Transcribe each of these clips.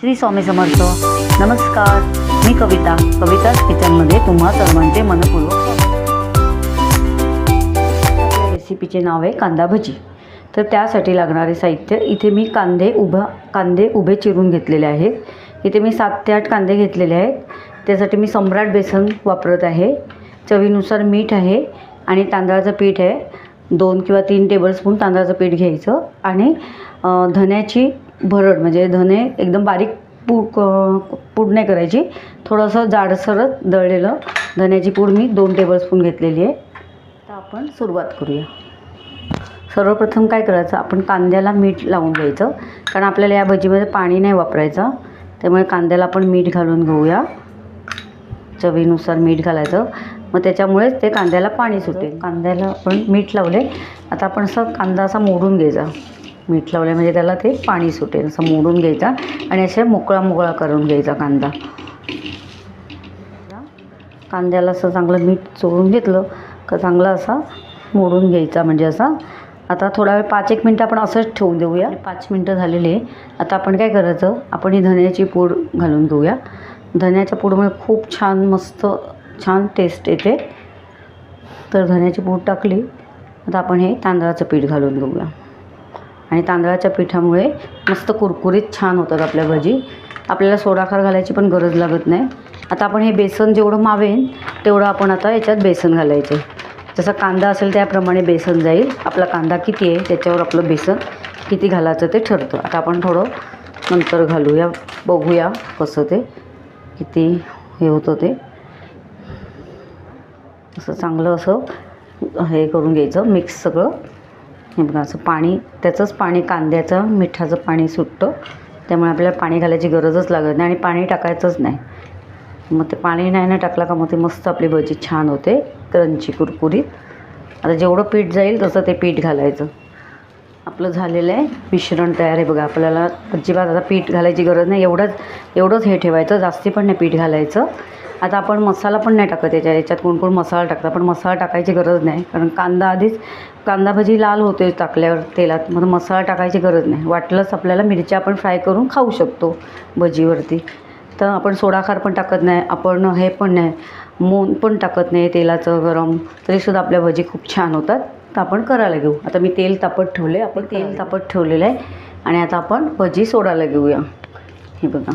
श्री स्वामी समर्थ. नमस्कार. मी कविता. कविताच किचनमध्ये तुम्हा सर्वांचे मनपूर्वक रेसिपीचे नाव आहे कांदा भजी. तर त्यासाठी लागणारे साहित्य इथे मी कांदे उभा कांदे उभे चिरून घेतलेले आहेत. इथे मी सात ते आठ कांदे घेतलेले आहेत. त्यासाठी मी सम्राट बेसन वापरत आहे. चवीनुसार मीठ आहे आणि तांदळाचं पीठ आहे. दोन किंवा तीन टेबलस्पून तांदळाचं पीठ घ्यायचं आणि धन्याची भरड म्हणजे धने एकदम बारीक पूड पूड नाही करायची. थोडंसं जाडसरच दळलेलं धन्याची पूड मी दोन टेबलस्पून घेतलेली आहे. तर आपण सुरुवात करूया. सर्वप्रथम काय करायचं आपण कांद्याला मीठ लावून घ्यायचं. कारण आपल्याला या भजीमध्ये पाणी नाही वापरायचं. त्यामुळे कांद्याला आपण मीठ घालून घेऊया. चवीनुसार मीठ घालायचं. मग त्याच्यामुळेच ते कांद्याला पाणी सुटेल. कांद्याला आपण मीठ लावले आता आपण असं कांदा असा मोडून घ्यायचा. मीठ लावले म्हणजे त्याला ते पाणी सुटेल. असं मोडून घ्यायचा आणि अशा मोकळा मोकळा करून घ्यायचा कांदा. कांद्याला असं चांगलं मीठ चोळून घेतलं का चांगला असा मोडून घ्यायचा. म्हणजे असा आता थोडा वेळ पाच एक मिनटं आपण असंच ठेवून देऊया. पाच मिनटं झालेली आहे. आता आपण काय करायचं? आपण ही धन्याची पूड घालून घेऊया. धन्याच्या पूडमुळे खूप छान मस्त छान टेस्ट येते. तर धन्याची पूड टाकली. आता आपण हे तांदळाचं पीठ घालून घेऊया. आणि तांदळाच्या पिठामुळे मस्त कुरकुरीत छान होतात आपल्या भजी. आपल्याला सोडाखार घालायची पण गरज लागत नाही. आता आपण हे बेसन जेवढं मावेन तेवढं आपण आता याच्यात बेसन घालायचे जसा कांदा असेल त्याप्रमाणे बेसन जाईल. आपला कांदा किती आहे त्याच्यावर आपलं बेसन किती घालायचं ते ठरतं. आता आपण थोडं नंतर घालूया बघूया कसं ते किती हे होतं ते. असं चांगलं असं हे करून घ्यायचं मिक्स सगळं. हे बघा असं पाणी त्याचंच पाणी कांद्याचं मिठाचं पाणी सुटतं. त्यामुळे आपल्याला पाणी घालायची गरजच लागत नाही आणि पाणी टाकायचंच नाही. मग ते पाणी नाही ना टाकलं का मग ते मस्त आपली भजी छान होते क्रंची कुरकुरीत. आता जेवढं पीठ जाईल तसं ते पीठ घालायचं. आपलं झालेलं आहे मिश्रण तयार आहे बघा आपल्याला अजिबात आता पीठ घालायची गरज नाही. एवढंच एवढंच हे ठेवायचं जास्ती पण नाही पीठ घालायचं. आता आपण मसाला पण नाही टाकत याच्यात याच्यात कोण कोण मसाला टाकतं. पण मसाला टाकायची गरज नाही. कारण कांदा आधीच कांदा भजी लाल होते टाकल्यावर तेलात. मग मसाला टाकायची गरज नाही. वाटलंच आपल्याला मिरच्या आपण फ्राय करून खाऊ शकतो भजीवरती. तर आपण सोडाखार पण टाकत नाही. आपण हे पण नाही. मून पण टाकत नाही तेलाचं गरम. तरीसुद्धा आपल्या भजी खूप छान होतात. तर आपण करायला घेऊ. आता मी तेल तापत ठेवले आपण तेल तापत ठेवलेलं आहे. आणि आता आपण भजी सोडायला घेऊया. हे बघा.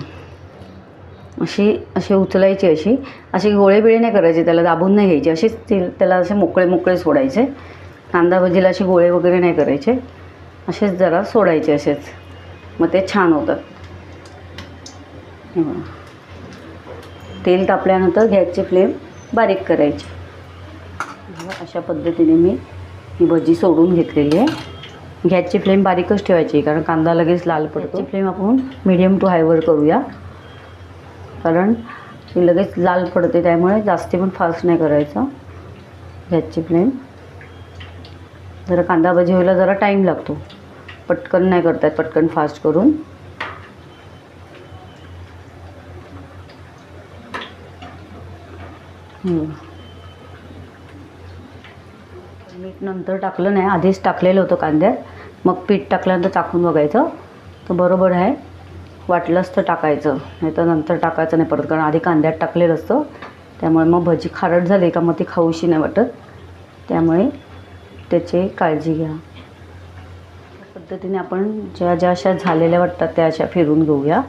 अशी अशी उचलायची अशी. अशी गोळे बिळे नाही करायचे त्याला दाबून नाही घ्यायचे. असेच तेल त्याला असे मोकळे मोकळे सोडायचे. कांदा भजीला असे गोळे वगैरे नाही करायचे. असेच जरा सोडायचे असेच. मग ते छान होतात. तेल तापल्यानंतर गॅसची फ्लेम बारीक करायची. अशा पद्धतीने मी ही भजी सोडून घेतलेली आहे. गॅसची फ्लेम बारीकच ठेवायची कारण कांदा लगेच लाल पडतो. फ्लेम आपण मिडियम टू हायवर करूया. कारण ती लगेच लाल पडते त्यामुळे जास्ती पण फास्ट नाही करायचं. गॅसची फ्लेम. जरा कांदा भजी व्हायला जरा टाईम लागतो. पटकन नाही करतात पटकन फास्ट करून. मीठ नंतर टाकलं नाही आधीच टाकलेलं होतं कांद्यात मग पीठ टाकल्यानंतर टाकून बघायचं. तर बरोबर आहे. वाटलंच तर टाकायचं. नाही तर नंतर टाकायचं नाही परत कारण आधी कांद्यात टाकलेलं असतं. त्यामुळे मग भजी खारट झाली का मग ती खाऊशी नाही वाटत. त्यामुळे त्याची काळजी घ्या. पद्धतीने आपण ज्या ज्या अशा झालेल्या वाटतात त्या अशा फिरून घेऊया.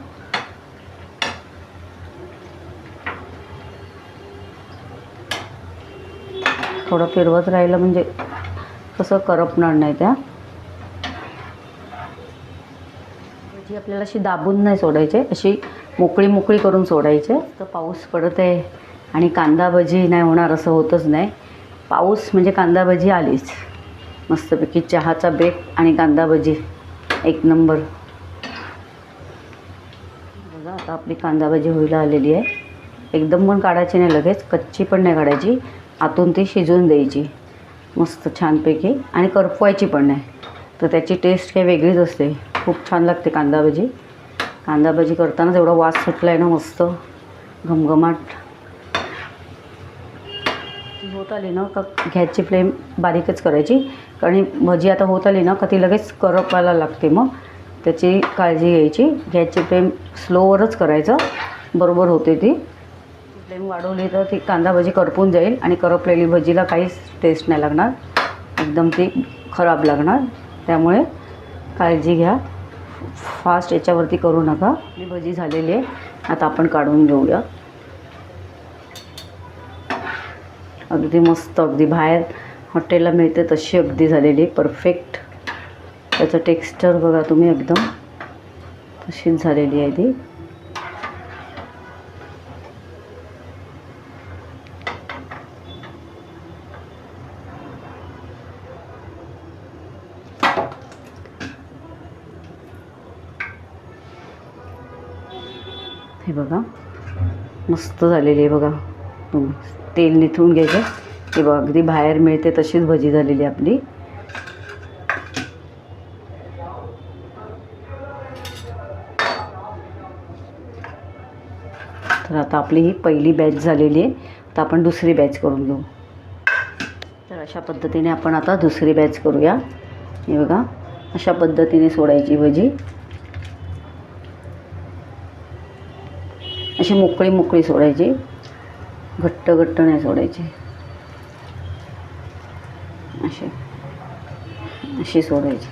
थोडं फिरवत राहिलं म्हणजे कसं करपणार नाही त्या. भाजी आपल्याला अशी दाबून नाही सोडायची अशी मोकळी मोकळी करून सोडायची. तर पाऊस पडत आहे आणि कांदा भजी नाही होणार असं होतच नाही. पाऊस म्हणजे कांदा भजी आलीच. मस्तपैकी चहाचा बेक आणि कांदा भजी. एक नंबर. बघा आता आपली कांदा भजी होईला आलेली आहे. एकदम पण काढायची नाही लगेच कच्ची पण नाही काढायची. आतून ती शिजवून द्यायची. मस्त छानपैकी. आणि करपवायची पण नाही. तर त्याची टेस्ट काही वेगळीच असते. खूप छान लागते कांदा भजी कांदा भजी करतानाच एवढा वास सुटला आहे ना मस्त. घमघमाट. ती होत आली ना का गॅसची फ्लेम बारीकच करायची. कारण भजी आता होत आली ना का ती लगेच करपायला लागते मग. त्याची काळजी घ्यायची. गॅसची फ्लेम स्लोवरच करायचं. बरोबर होते ती. फ्लेम वाढवली तर ती कांदा भजी करपून जाईल आणि करपलेली भजीला काहीच टेस्ट नाही लागणार. एकदम ती खराब लागणार. त्यामुळे काळजी घ्या. फास्ट याच्यावरती करू नका. आपली भजी झालेली आहे. आता आपण काढून घेऊया. अगदी मस्त अगदी बाहेर हॉटेलला मिळते तशी अगदी झालेली परफेक्ट त्याचं टेक्स्चर बघा तुम्ही एकदम. तशीच झालेली आहे ती. हे बघा. मस्त झालेली आहे बघा. तेल निथळून घ्यायचं. हे बघा अगदी बाहेर मिळते तशीच भजी झालेली आहे आपली. तर आता आपली ही पहिली बॅच झालेली आहे. तर आपण दुसरी बॅच करून घेऊ. तर अशा पद्धतीने आपण आता दुसरी बॅच करूया. हे बघा अशा पद्धतीने सोडायची भजी. अशी मोकळी मोकळी सोडायची. घट्ट घट्ट नाही सोडायची. अशी. अशी सोडायची.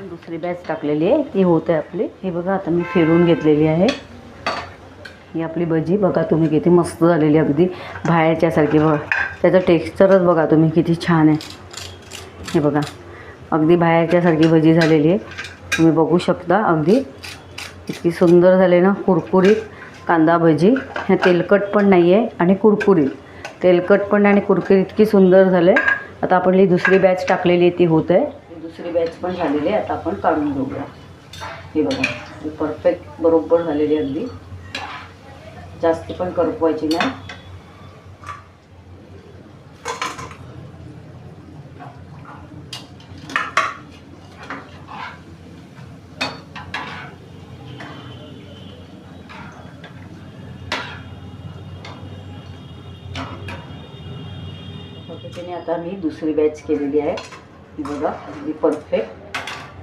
दुसरी बॅच टाकलेली आहे. ती होत आहे आपली. हे बघा आता मी फिरून घेतलेली आहे. ही आपली भजी. बघा तुम्ही किती मस्त झालेली अगदी. बाहेरच्यासारखी बघा. त्याचं टेक्स्चरच बघा तुम्ही किती छान आहे. हे बघा अगदी बाहेरच्यासारखी भजी झालेली आहे. तुम्ही बघू शकता अगदी. इतकी सुंदर झाली ना कुरकुरीत कांदा भजी. ह्या तेलकट पण नाही आहे आणि कुरकुरीत. तेलकट पण नाही आणि कुरकुरीत इतकी सुंदर झालं. आहे आता आपण ही दुसरी बॅच टाकलेली आहे ती होत आहे. दुसरी बॅच पण झालेली आहे आता आपण काढून घेऊया. हे बघा परफेक्ट बरोबर झालेली आहे अगदी. जास्त पण करपवायची नाही. पद्धतीने आता मी दुसरी बॅच केलेली आहे. ही बघा अगदी परफेक्ट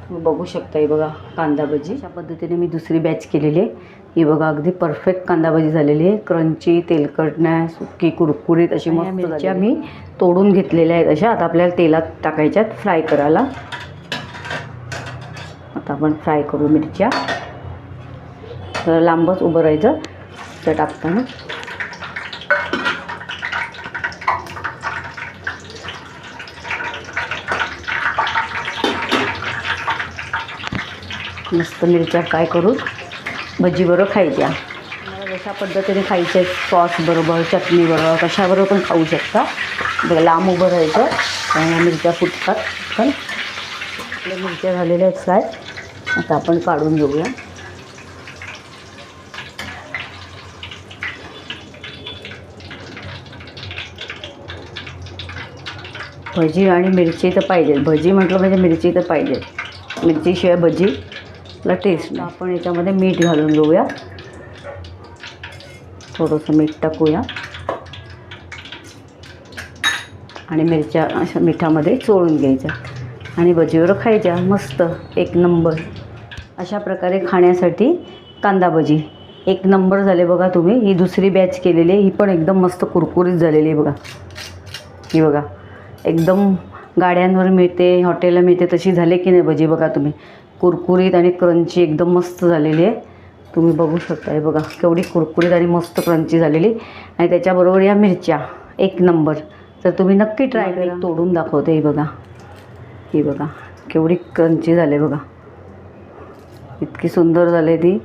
तुम्ही बघू शकता ही बघा कांदा भजी अशा पद्धतीने मी दुसरी बॅच केलेली आहे. ही बघा अगदी परफेक्ट कांदा भजी झालेली आहे. क्रंची तेलकट नाही सुकी कुरकुरीत अशी मस्त मिरच्या मी तोडून घेतलेल्या आहेत अशा. आता आपल्याला तेलात टाकायच्यात फ्राय करायला. आता आपण फ्राय करू मिरच्या. लांबच उभं राहायचं. त्या टाकताना. मस्त मिरच्या फ्राय करून भजीबरोबर खायच्या कशा जशा पद्धतीने खायच्या सॉस बरोबर चटणी बरोबर कशाबरोबर पण खाऊ शकता. बघा लांब उभं राहायचं आणि मिरच्या फुटतात. पण आपल्या मिरच्या झालेल्या आहेत फ्राय. आता आपण काढून घेऊया. भजी आणि मिरची तर पाहिजे भजी म्हटलं म्हणजे मिरची तर पाहिजे मिरचीशिवाय भजी भजीला टेस्ट नाही आपण याच्यामध्ये मीठ घालून घेऊया. थोडंसं मीठ टाकूया. आणि मिरच्या अशा मिठामध्ये चोळून घ्यायच्या. आणि भजीवर खायच्या. मस्त. एक नंबर. अशा प्रकारे खाण्यासाठी कांदा भजी. एक नंबर झाले बघा तुम्ही. ही दुसरी बॅच केलेली आहे. ही पण एकदम मस्त कुरकुरीत झालेली आहे बघा. ही बघा. एकदम गाड्यांवर मिळते हॉटेलला मिळते तशी झाले की नाही भजी बघा तुम्ही. कुरकुरीत आणि क्रंची एकदम मस्त झालेली आहे. तुम्ही बघू शकता हे बघा केवढी कुरकुरीत आणि मस्त क्रंची झालेली. आणि त्याच्याबरोबर या मिरच्या एक नंबर तर तुम्ही नक्की ट्राय करा. तोडून दाखवते ही बघा. ही बघा केवढी क्रंची झाले बघा. इतकी सुंदर झाले ती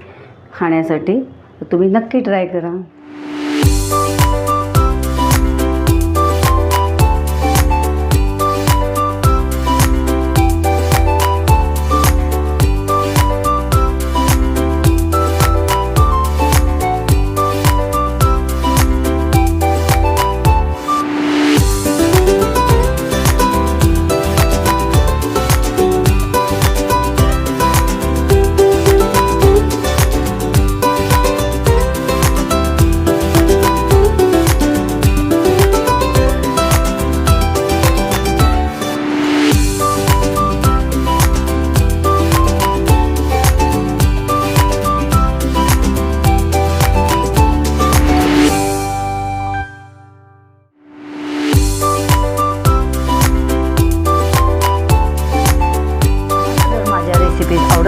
खाण्यासाठी. तर तुम्ही नक्की ट्राय करा.